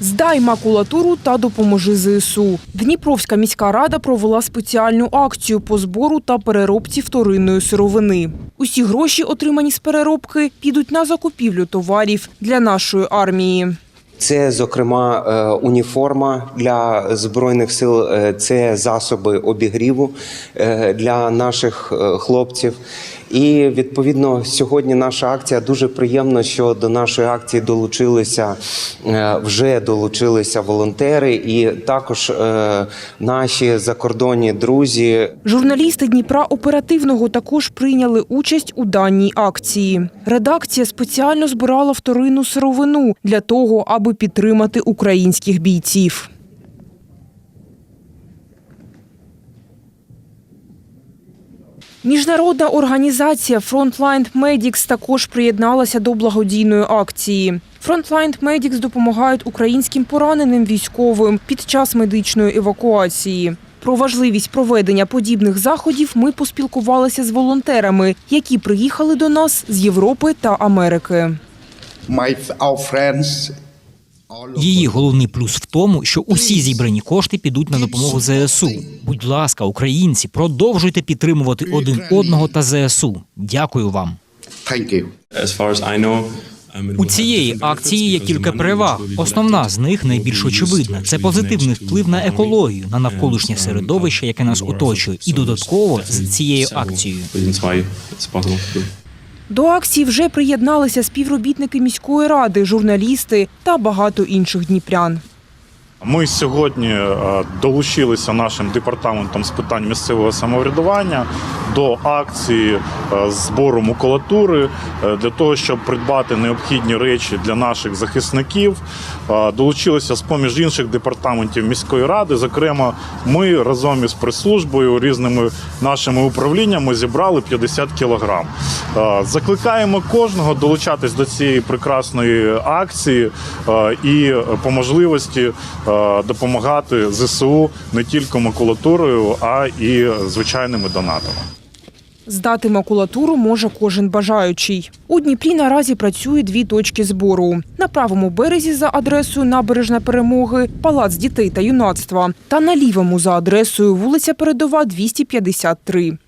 Здай макулатуру та допоможи ЗСУ. Дніпровська міська рада провела спеціальну акцію по збору та переробці вторинної сировини. Усі гроші, отримані з переробки, підуть на закупівлю товарів для нашої армії. Це, зокрема, е, уніформа для збройних сил, е, це засоби обігріву е, для наших хлопців. І відповідно сьогодні наша акція дуже приємно, що до нашої акції долучилися е, вже долучилися волонтери, і також е, наші закордонні друзі Журналісти Дніпра оперативного також прийняли участь у даній акції. Редакція спеціально збирала вторинну сировину для того, аби підтримати українських бійців. Міжнародна організація Frontline Medics також приєдналася до благодійної акції. Frontline Medics допомагають українським пораненим військовим під час медичної евакуації. Про важливість проведення подібних заходів ми поспілкувалися з волонтерами, які приїхали до нас з Європи та Америки. my friends Її головний плюс в тому, що усі зібрані кошти підуть на допомогу ЗСУ. Будь ласка, українці, продовжуйте підтримувати один одного та ЗСУ. Дякую вам. um, У цієї акції є кілька переваг. Основна з них найбільш очевидна. Це позитивний вплив на екологію, на навколишнє um, середовище, яке нас оточує, і додатково з цією акцією. До акції вже приєдналися співробітники міської ради, журналісти та багато інших дніпрян. Ми сьогодні е, долучилися нашим департаментом з питань місцевого самоврядування до акції е, збору макулатури е, для того, щоб придбати необхідні речі для наших захисників. Е, Долучилися з поміж інших департаментів міської ради. Зокрема, ми разом із прес-службою, різними нашими управліннями зібрали 50 кілограм. Закликаємо кожного долучатись до цієї прекрасної акції і по можливості допомагати ЗСУ не тільки макулатурою, а і звичайними донатами. Здати макулатуру може кожен бажаючий. У Дніпрі наразі працює дві точки збору. На правому березі за адресою Набережна Перемоги, Палац дітей та юнацтва. Та на лівому за адресою вулиця Передова, 253.